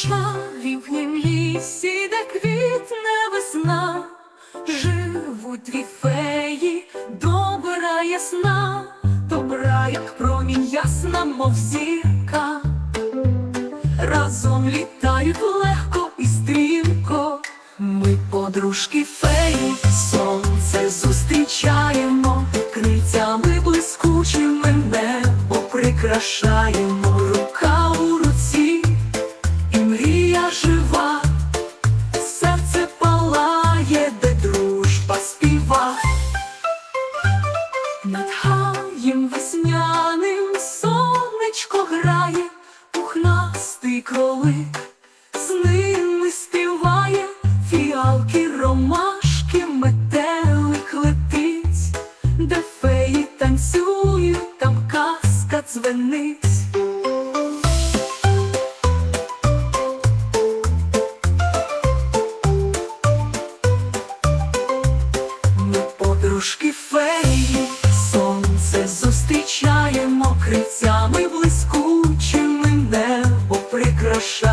чарівнім лісі, де квітне весна, живуть дві феї, добра ясна, добра, як промінь ясна, мов зірка. Разом літають легко і стрімко. Ми подружки феї, сонце зустрічаємо, крильцями блискучими небо прикрашаємо, жива, серце палає, де дружба співа. Над гаєм весняним сонечко грає, пухнастий кролик з ними співає, фіалки, ромашки, метелик летить, де феї танцюють, там казка дзвенить. Дружки феї, сонце зустрічає мокрицями блискучими небо прикрашає.